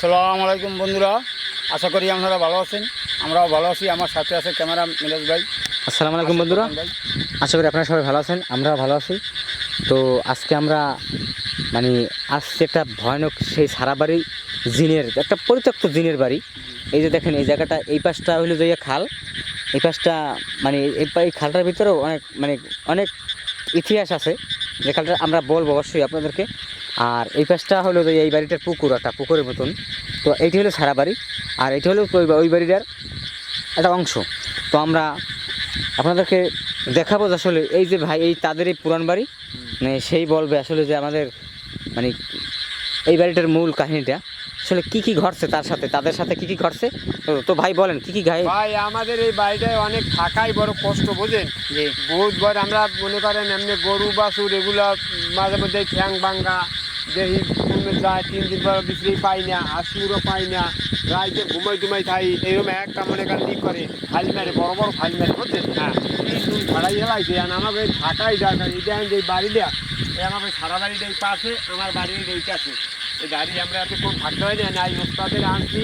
আসসালামু আলাইকুম বন্ধুরা। আশা করি আপনারা ভালো আছেন। আমরাও ভালো আছি। আমার সাথে আছে ক্যামেরা মিরাজ ভাই। আসসালামু আলাইকুম বন্ধুরা। আশা করি আপনারা সবাই ভালো আছেন। আমরাও ভালো আছি। তো আজকে আমরা মানে আসছে একটা ভয়ানক সেই সারা বাড়ি জিনের একটা পরিত্যক্ত জিনের বাড়ি। এই যে দেখেন এই জায়গাটা এই পাশটা হলো যে খাল। এই পাশটা মানে এই খালটার ভিতরেও অনেক মানে অনেক ইতিহাস আছে। যে খালটা আমরা বলব অবশ্যই আপনাদেরকে। আর এই পাশটা হলো যে এই বাড়িটার পুকুর, একটা পুকুরের মতন। তো এইটি হলো সারা বাড়ি, আর এটি হলো ওই- বাড়িটার একটা অংশ। তো আমরা আপনাদেরকে দেখাবো যে আসলে এই যে ভাই, এই তাদের এই পুরান বাড়ি মানে সেই বলবে আসলে যে আমাদের মানে এই বাড়িটার মূল কাহিনীটা। আসলে কি কি ঘটছে তার সাথে? তাদের সাথে কি কি ঘটছে? তো- তো ভাই বলেন কি কি গায়ে ভাই আমাদের এই বাড়িটায় অনেক থাকাই বড় কষ্ট বোঝেন যে বহুত বার আমরা মনে করেন এমনি গরু বাছুর এগুলো মাঝে মধ্যে ঠ্যাং ভাঙ্গা দেহি কোনো যায় তিন দিন পর বিক্রি পাই না আসুরও পাই না রাইতে ঘুমাই টুমাই খাই এরকম একটা মনে করেন ই করে ফাইল মেরে বড় বড় ফাইল মেরে বুঝছেন হ্যাঁ। ভাড়াই হেলাইছে আর আমাকে থাকাই দরকার এটা যে বাড়িটা এই আমাকে সারা বাড়িটা এই পাশে আমার বাড়ির এইটা আছে। গাড়ি আমরা এতক্ষণ থাকতে হয় না নাই ওস্তাদের আনছি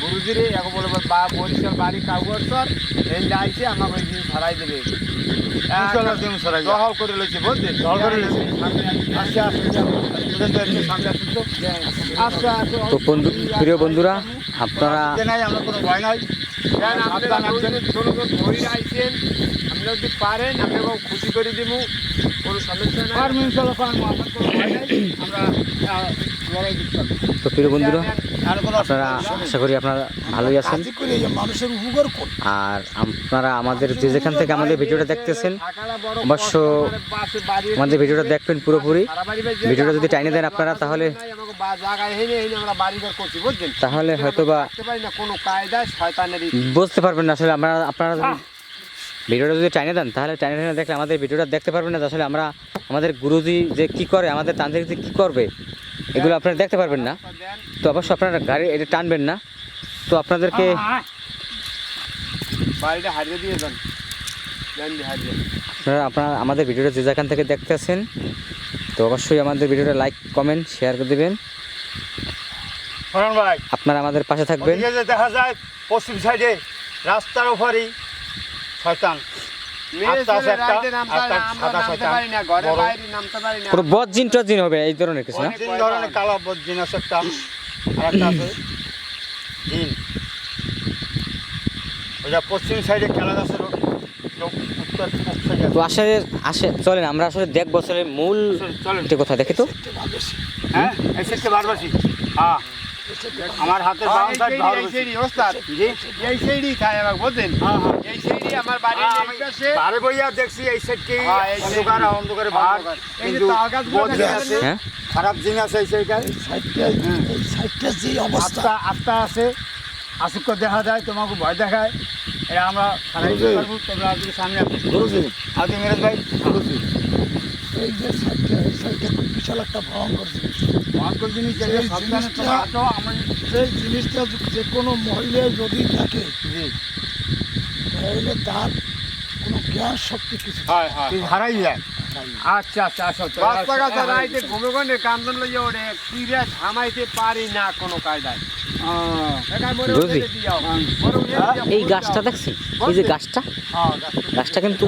গুরুজিরে এখন বলে বা বরিশাল বাড়ি কাউগরসর এই যাইছে আমাকে ওই দিন দেবে। দিন সরাই যা। দহল করে লইছে বুঝলেন দহল করে লইছে। আচ্ছা আচ্ছা আচ্ছা তো বন্ধু প্রিয় বন্ধুরা আপনারা আমরা কোনো ভয় নাই। যদি পারেন খুশি করে দিব কোনো সমস্যা নাই। আমার তো প্রিয় বন্ধুরা আপনারা আশা করি আপনারা ভালোই আছেন। আর আপনারা আমাদের যে যেখান থেকে আমাদের ভিডিওটা দেখতেছেন অবশ্য আমাদের ভিডিওটা দেখবেন পুরোপুরি। ভিডিওটা যদি টাইনে দেন আপনারা তাহলে তাহলে কায়দায় শয়তানের বুঝতে পারবেন না আসলে আমরা আপনারা ভিডিওটা যদি টাইনে দেন তাহলে টাইনে টাইনে দেখলে আমাদের ভিডিওটা দেখতে পারবেন না। আসলে আমরা আমাদের গুরুজি যে কি করে আমাদের তান্ত্রিক যে কী করবে এগুলো আপনারা দেখতে পারবেন না। তো অবশ্যই আপনারা গাড়ি এটা টানবেন না। তো আপনাদেরকে বাড়িটা হারিয়ে দিয়ে দেন। দেন হারিয়ে। আপনারা আপনারা আমাদের ভিডিওটা যে যেখান থেকে দেখতে দেখতেছেন তো অবশ্যই আমাদের ভিডিওটা লাইক কমেন্ট শেয়ার করে দেবেন। আপনারা আমাদের পাশে থাকবেন। দেখা যায় পশ্চিম সাইডে রাস্তার ওপরই শয়তান। বজ্জিন টজ্জিন হবে এই ধরনের কিছু না? তিন ধরনের কালো জিন আছে একটা আর একটা আছে জিন ওইটা পশ্চিম সাইডে খেলা আছে। তো আসলে আসে চলেন আমরা আসলে দেখব আসলে মূল কোথায় দেখি তো। হ্যাঁ এই হ্যাঁ। আমার হাতে হ্যাঁ, এই সাইড সেইডি, এই ভারবাসী ওস্তাদ। জি? এই সেইডি খায় আমাকে বুঝলেন হ্যাঁ হ্যাঁ। এই সেইডি আমার বাড়ির পাশে বারে বইয়া দেখছি এই এই অন্ধকার। অন্ধকারে ভাগ এই যে কিন্তু হ্যাঁ? খারাপ জিন আছে এই সাইডটায় সাইডটা যে অবস্থা। আত্মা আত্মা আছে। আসুক দেখা যায় তোমাকে ভয় দেখায়। এটা আমরা সামনে আজকে মিরাজ ভাই এই যে সাইডটা এই সাইডটা খুব বিশাল একটা ভয়ঙ্কর জিনিস। ভয়ঙ্কর জিনিস এই জিনিসটা- সেই যে কোনো মহিলায় যদি থাকে তাহলে তার কোনো জ্ঞান শক্তি কিছু হারাই যায়। আচ্ছা আচ্ছা আচ্ছা আচ্ছা, ঘাটে রাইতে ঘুমে ঘুমে কান্দন লইয়া ওরে কিরে থামাইতে পারি না কোনো কায়দায়। হ্যাঁ? এই গাছটা। দেখছেন এই যে গাছটা? হ্যাঁ, গাছটা- গাছটা কিন্তু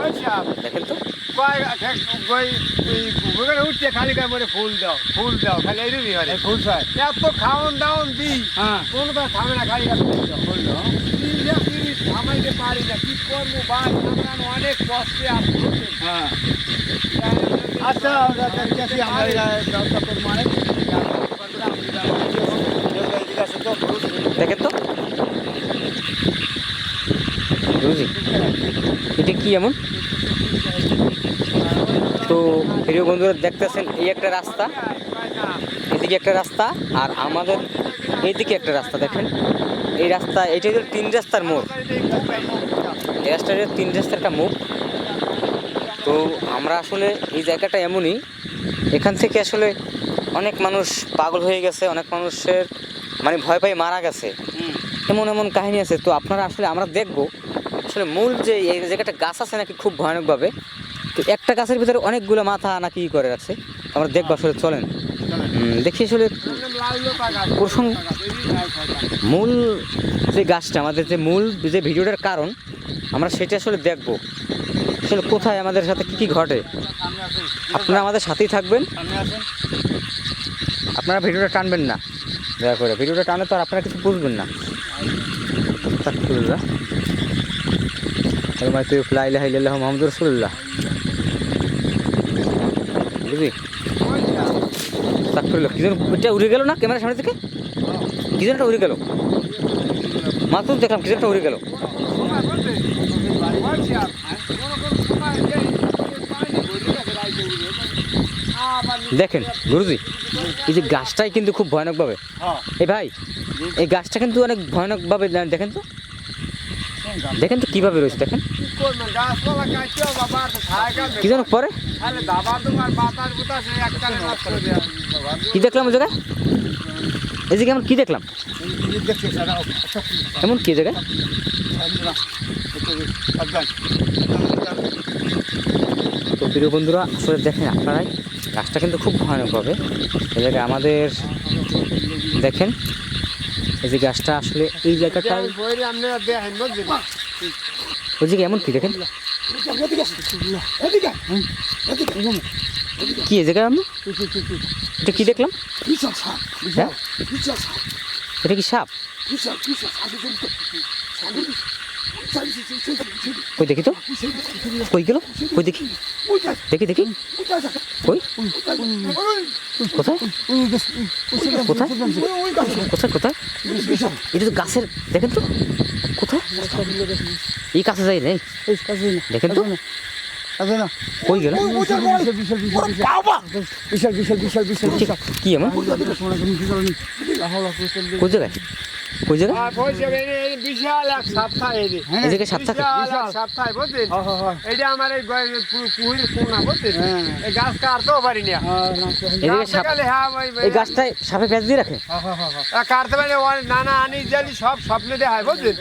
দেখেন তো। কয় ঠেক- কই- ওই ঘুমে ঘুমে উঠছে খালি গায়ে মরে ফুল দাও ফুল দাও খালি এইরকমই এই ফুল চাই এত খাওন দাওন দিই কোনটা থামে না খালি গায়ে ফুল দাও ফুল দাও তিরিশে তিরিশ থামাইতে পারি না কি করব ভাই আমরা অনেক কষ্টে আছি আমরা দেখতেছি আমরা এই ব্যবস্থা করব মানে এদিকে আসো তো, দেখেন তো বুঝি এটা কি এমন? তো প্রিয় বন্ধুরা, দেখতেছেন, এই একটা রাস্তা, এদিকে একটা রাস্তা, আর আমাদের এইদিকে একটা রাস্তা দেখেন। এই রাস্তা, এটা হলো তিন রাস্তার মোড়। এই রাস্তাটা তিন রাস্তার একটা মুখ তো আমরা আসলে এই জায়গাটা এমনই, এখান থেকে আসলে অনেক মানুষ পাগল হয়ে গেছে, অনেক মানুষের মানে ভয় পাই মারা গেছে। এমন এমন কাহিনী আছে। তো আপনারা আসলে আমরা দেখব আসলে মূল যে এই জায়গাটা গাছ আছে নাকি খুব ভয়ানকভাবে, তো একটা গাছের ভিতরে অনেকগুলো মাথা নাকি করে আছে আমরা দেখব আসলে, চলেন। দেখি আসলে প্রসঙ্গ মূল যে গাছটা, আমাদের যে মূল যে ভিডিওটার কারণ, আমরা সেটা আসলে দেখব। আসলে কোথায় আমাদের সাথে কি কি ঘটে? আপনারা আমাদের সাথেই থাকবেন। আপনারা ভিডিওটা টানবেন না। দয়া করে, ভিডিওটা টানে তো আর আপনারা কিছু বুঝবেন না। তোমার তুই ফ্লাই লাহাই লাহ মোহাম্মদ রসুল্লাহ বুঝলি সাফ করল কিজন উড়ে গেল না ক্যামেরার সামনে থেকে কিজনটা উড়ে গেল মাত্র দেখলাম কিজনটা উড়ে গেল দেখেন গুরুজি এই যে গাছটাই কিন্তু খুব ভয়ানকভাবে হ্যাঁ। এ ভাই এই গাছটা কিন্তু অনেক ভয়ানকভাবে দেখেন তো। দেখেন তো কীভাবে রয়েছে, দেখেন। কি যেন পরে? কি দেখলাম ওই জায়গায়? এদিকে আমরা কি দেখলাম? এমন কি জায়গায়? তো প্রিয় বন্ধুরা, আসলে দেখেন আপনারাই, গাছটা কিন্তু খুব ভয়ানক হবে। এ জায়গায় আমাদের, দেখেন এই যে গাছটা আসলে এই জায়গাটা ওই যে। এমন কি দেখেন? কি এই জায়গায় আমি এটা কি দেখলাম? হ্যাঁ? এটা কি সাপ? কই দেখি তো? কই গেল? কই দেখি? দেখি দেখি। কই? কোথায়? কোথায়? কোথায় কোথায়? এটা তো গাছের দেখেন তো। কোথায়? এই কাছে যাই নাই দেখেন তো। কি আমার? কোথায় এই এই বিশাল এক সপ্তাহ এই যে। এই জায়গায় সাপ থাকে বিশাল এক বুঝলেন হ্যাঁ হ্যাঁ হ্যাঁ। এইটা আমার এই পুকুরের কোনা বুঝলেন হ্যাঁ। এই গাছ কাটতেও পারি না। এই জায়গায় হ্যাঁ এই গাছটায় সাপে প্যাঁচ দিয়ে রাখে? কাটতে পারি না, নানা আনি জানি সব স্বপ্নে দেখায় বুঝলেন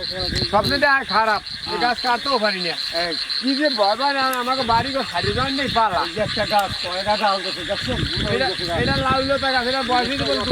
স্বপ্নে দেখায় খারাপ। এই গাছ কাটতেও পারি না। কি যে ভগবান আমাকে বাড়ি করে ছাড়িয়ে দেওয়ার নেই পালা একটা গাছ কয়টা ডাল এটা এটা লাউলতা গাছ এটা বয়সের বলতো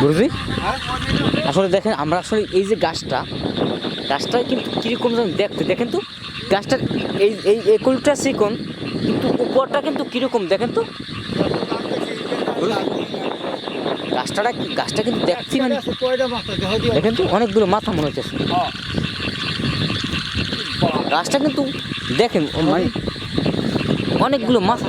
গুরুজি আসলে দেখেন, আমরা আসলে এই যে গাছটা গাছটা কিন্তু কীরকম যেন দেখতে। দেখেন তো, গাছটার এই এই একুলটা চিকন কিন্তু উপরটা কিন্তু কীরকম দেখেন তো? গাছটা গাছটা কিন্তু দেখছি মানে দেখেন তো, অনেকগুলো মাথা মনে হচ্ছে। গাছটা কিন্তু দেখেন মানে অনেকগুলো মাথা।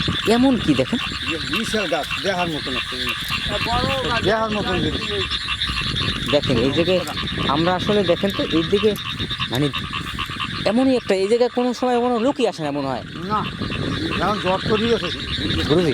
এমন কি দেখেন? বিশাল গাছ দেখার মতন একটা বড় গাছ দেখার মতন দেখেন এই জায়গায় আমরা আসলে দেখেন তো এই দিকে মানে এমনই একটা এই জায়গায় কোনো সময় কোনো লোকই আসে না মনে হয়। না জ্বর তো দিয়েছে গুরুজি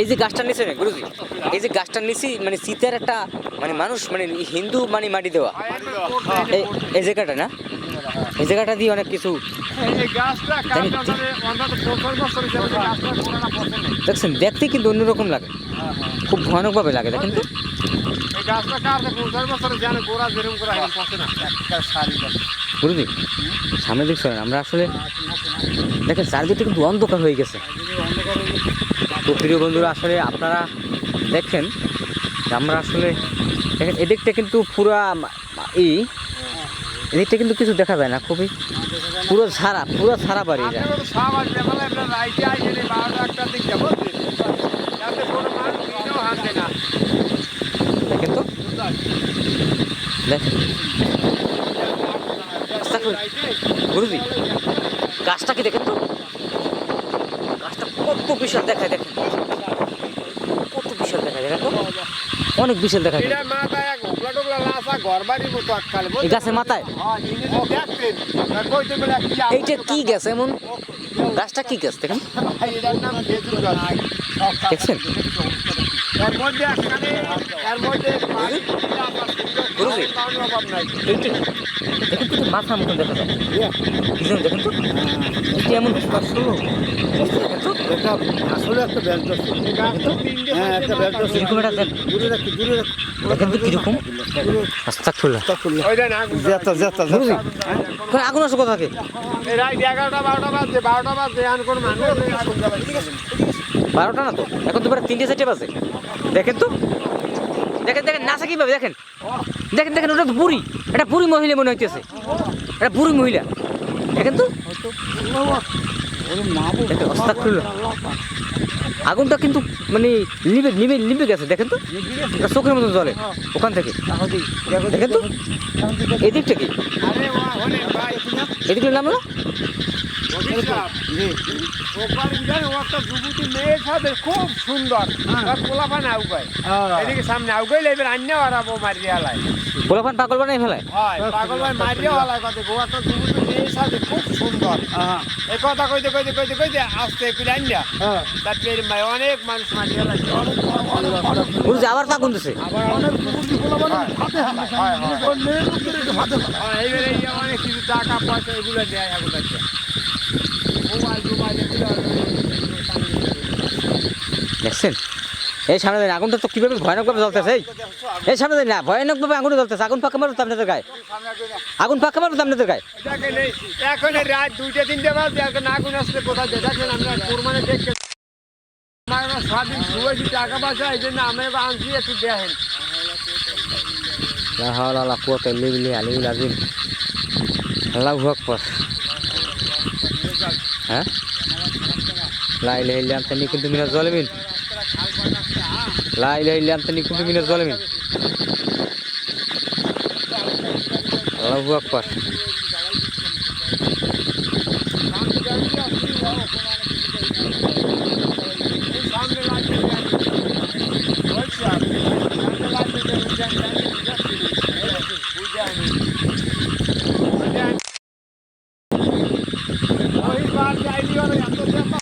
এই যে গাছটা না গুরুজি এই যে গাছটা নিচে মানে শীতের একটা মানে মানুষ মানে হিন্দু মানে মাটি দেওয়া। এই জায়গাটা না? এই জায়গাটা দিয়ে অনেক কিছু। দেখছেন, দেখতে কিন্তু অন্যরকম লাগে। খুব ভয়ানকভাবে লাগে, দেখেন সামনে শোনেন আমরা আসলে দেখেন চারিদিকটা কিন্তু অন্ধকার হয়ে গেছে। তো প্রিয় বন্ধুরা, আসলে আপনারা দেখেন আমরা আসলে দেখেন, এদিকটা কিন্তু পুরা ই, এদিকটা কিন্তু কিছু দেখা যায় না, খুবই পুরো ছাড়া পুরো ছাড়া বাড়ি এটা আপনারা তো সব আসবে বলে আপনারা রাইতে আইসেন এই বারোটা একটা দিক যাব যাতে কোনো মানুষ দিনেও হাঁটবে না দেখেন তো দেখেন আস্তে করে। গুরুজি গাছটা কি দেখেন তো? গাছটা কত বিশাল দেখায় দেখেন। কত বিশাল দেখায় দেখেন তো। অনেক বিশাল আটকালে এই গাছের মাথায়? হ্যাঁ এইটা কি গাছ এমন? গাছটা কি গাছ দেখেন? দেখছেন? এর মধ্যে এর মধ্যে পানি অভাব নাই। এইটা। দেখেন তো মাথা মতন দেখা যায়। দেখেন তো। এমন আসলে এটা আসলে একটা হ্যাঁ কীরকম। আগুন আসো কোথা থেকে? এই এগারোটা বারোটা বাজছে বারোটা বারোটা না তো? এখন তো তিনটে চারটে বাজে। দেখেন তো? দেখেন দেখেন নাচা কীভাবে? দেখেন। দেখেন দেখেন, ওটা তো বুড়ি। এটা বুড়ি মহিলা মনে হইতেছে। এটা বুড়ি মহিলা। দেখেন তো? আগুনটা কিন্তু মানে নিবে নিবে নিবে গেছে, দেখেন তো? চোখের মতো জলে ওখান থেকে। দেখেন তো? এদিকটা কি? আরে ওয়া হলে এদিকে নাম খুব সুন্দর এদিকে সামনে আউগাই মারিয়া লাই পোলাপান পাগল বানাই মারিয়া কথা সাথে খুব সুন্দর। এই কথা কইতে কইতে কইতে কইতে আসতে একটু রান্না তার মাই অনেক মানুষ মারিয়া লাগছে বুঝছে আবার এইবারে অনেক কিছু টাকা পয়সা এগুলো দেয় এখন আছে মোবাইল টোবাইল এগুলো দেখছেন? এই সামনে দেন, আগুনটা তো কীভাবে ভয়ানকভাবে জ্বলতেছে, এই? সামনে দেন না, ভয়ানকভাবে আগুন জ্বলতেছে, আগুন পাকা মারো তো আপনাদের গায়ে। আগুন পাকা মারো তো আপনাদের গায়ে। এখন রাত দুইটা তিনটে বাজে এখন আগুন আসলে কোথায় দেখেন দেখেন লা হাওলা লা কুওয়াতা হ্যাঁ? লা ইলাহা ইল্লা আনতা নি কুনতু মিনাজ জালিমিন লা ইলাহা ইল্লা আনতা নি কুনতু মিনাজ জালিমিন আল্লাহু আকবার সামনে লাগছে বলছি আমি সামনে লাগছে যে বুঝেন জানি বুঝানি বুঝানি ওই বার যাইলি ওরা এত চাপা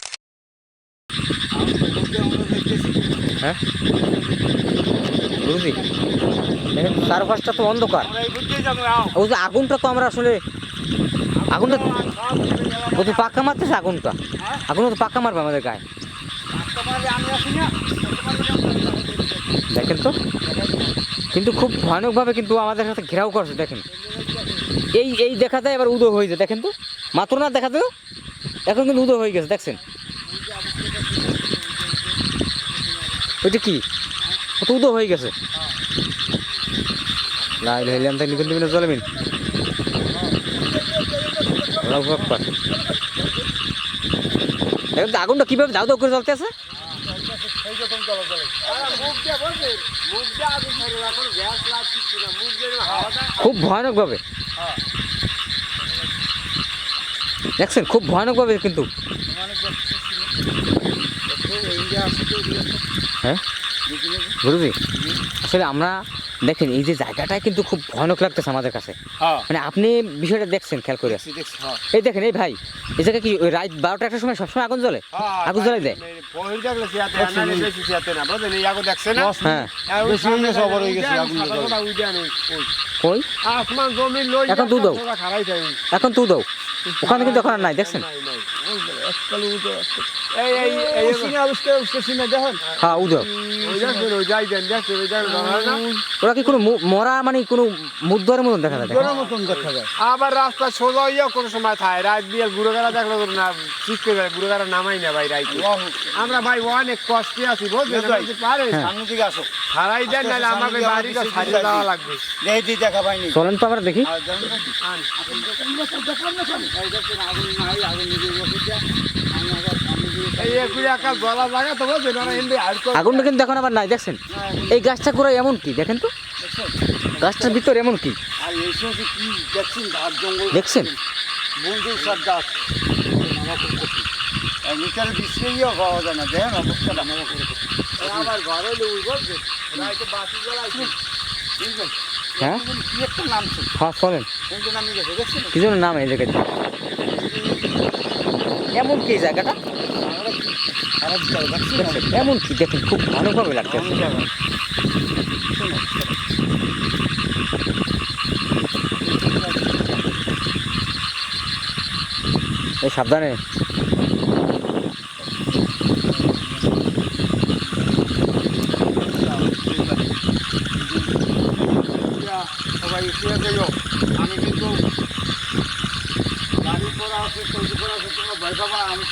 হ্যাঁ বুঝলি চারপাশটা তো অন্ধকার। ওই যে আগুনটা তো আমরা আসলে আগুনটা ও তো পাক্কা মারতেছে আগুনটা। আগুন তো পাক্কা মারবে আমাদের গায়ে। দেখেন তো। কিন্তু খুব ভয়ানকভাবে কিন্তু আমাদের সাথে ঘেরাও করছে, দেখেন। এই এই দেখা যায় এবার উদয় হয়ে যায়, দেখেন তো। মাত্র না দেখা দেও এখন কিন্তু উদয় হয়ে গেছে, দেখছেন? ওইটা কি? উদয় হয়ে গেছে লা ইলাহা ইল্লা আনতা নিকুনতু মিনাজ জালিমিন আল্লাহু আকবার দেখেন আগুনটা কীভাবে দাও দাও করে আছে দিয়ে বলছে মুখ দিয়ে আগে ধরে এখন গ্যাস লাগছে না মুখ দিয়ে হাওয়াটা খুব ভয়ানকভাবে। দেখছেন, খুব ভয়ানকভাবে কিন্তু। হ্যাঁ? গুরুজি আসলে আমরা দেখেন এই যে জায়গাটা কিন্তু খুব ভয়ানক লাগতেছে আমাদের কাছে। হ্যাঁ। মানে আপনি বিষয়টা দেখছেন খেয়াল করে। হ্যাঁ। এই দেখেন এই ভাই এই জায়গায় কি ওই রাত বারোটা একটার সময় সবসময় আগুন জ্বলে? আগুন দেয়? হ্যাঁ। আগুন জমি লই এখন তুই দাও। খারাই থাকে এখন তুই দাও ওখানে কিন্তু এখন আর নাই দেখছেন এককালে উঠে এই এই এই এই সিনে আবিষ্কার আবিষ্কার সিনে দেখেন হ্যাঁ ও ওই যাই দেন দেখছেন ওই দেখেন ওরা কি কোনো মরা মানে কোনো মুদ্রার মতন দেখা যায়? দেখেন? মতন দেখা যায়। আবার রাস্তা সোজা হইয়া কোনো সময় থাকে রাত দিয়ে বুড়ো গাড়া দেখল না শিখতে যায় গাড়া নামাই না ভাই রাইতে। আমরা ভাই অনেক কষ্টে আছি বুঝলেন? পারে সামনের দিকে আসো। হারাই দেন নাহলে আমাকে বাড়িটা ছাড়িয়ে দেওয়া লাগবে। দেখি দেখা পাইনি। চলেন তো আমরা দেখি। দেখলাম না আগুন নাই, আগুন আগুনটা কিন্তু এখন আবার নাই দেখছেন? এই গাছটা করে এমন কি দেখেন তো? গাছটার ভিতর এমন কি? দেখছেন দেখেন হ্যাঁ? দেখছেন? কি জন্য নাম এই জায়গাটা? এমন কি জায়গাটা? এমন কি? দেখেন খুব ভালোভাবে লাগছে। এই সাবধানে। সবাই আমি কিন্তু আছে তৈরি করা আছে তোমরা ভয় পাবা আমি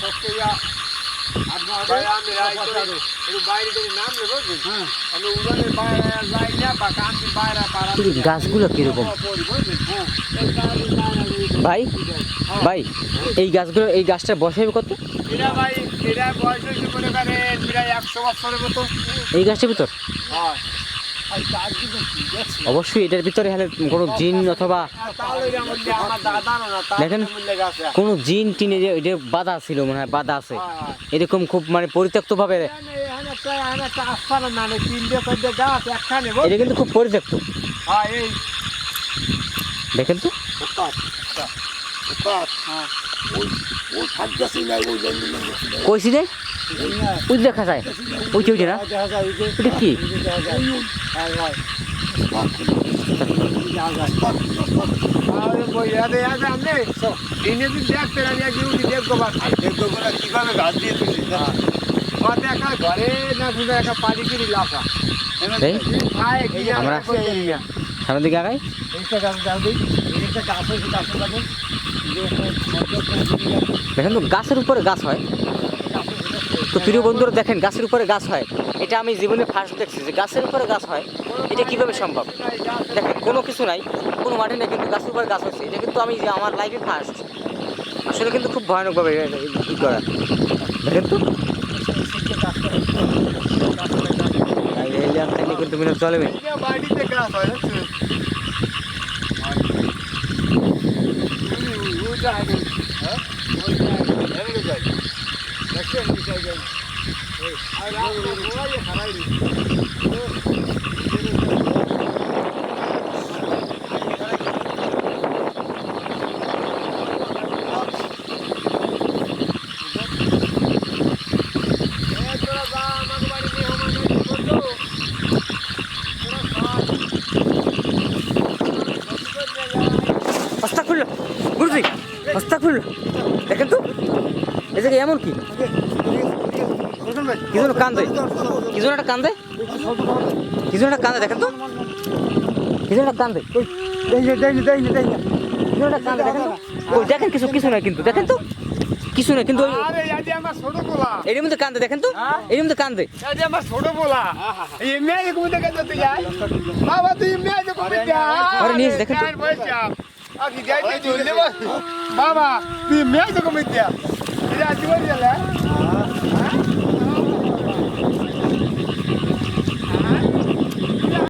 নেব হ্যাঁ। গাছগুলো কীরকম? হ্যাঁ। ভাই ভাই এই গাছগুলো এই গাছটা বসাবে কত? এই গাছটার ভিতর? অবশ্যই এটার ভিতরে হলে কোনো জিন অথবা দেখেন। কোনো জিন টিনে যে বাধা ছিল মনে হয় বাধা আছে এরকম খুব মানে গাছ একখানে এটা কিন্তু খুব পরিত্যক্ত দেখেন তো। কইছি দেখা ওই দেখা যায়। ওই যে না? খায় কি? আমরা- দিকে আগাই। দেখেন তো, গাছের উপরে গাছ হয়। তো প্রিয় বন্ধুরা দেখেন, গাছের উপরে গাছ হয়। এটা আমি জীবনে ফার্স্ট দেখছি যে গাছের উপরে গাছ হয়, এটা কীভাবে সম্ভব? দেখেন, কোনো কিছু নাই, কোনো মাঠে নেই, কিন্তু গাছের উপরে গাছ হচ্ছে। এটা কিন্তু আমি আমার লাইফে ফার্স্ট আসলে কিন্তু খুব ভয়ানকভাবে করা। কিন্তু মিনিট চলবে খুললো। গুরুজি হস্তা খুললো। দেখেন তো। এই জায়গায় এমন কি? কি জন্য কান্দে? কি জন্য একটা কান্দে? কি জন্য একটা কান্দে দেখেন তো। কি জন্য একটা কান্দে। না না না না কান্দে দেখেন ওই দেখেন কিছু কিছু নাই কিন্তু দেখেন তো। কিছু নাই কিন্তু এর মধ্যে কান্দে দেখেন তো। এর মধ্যে কান্দে। এই যে আমার ছোট পোলা। এই মেয়ে ঘুমে দেখে যেতে যায় বাবা তুই মেয়ে দেখেন তো। আকি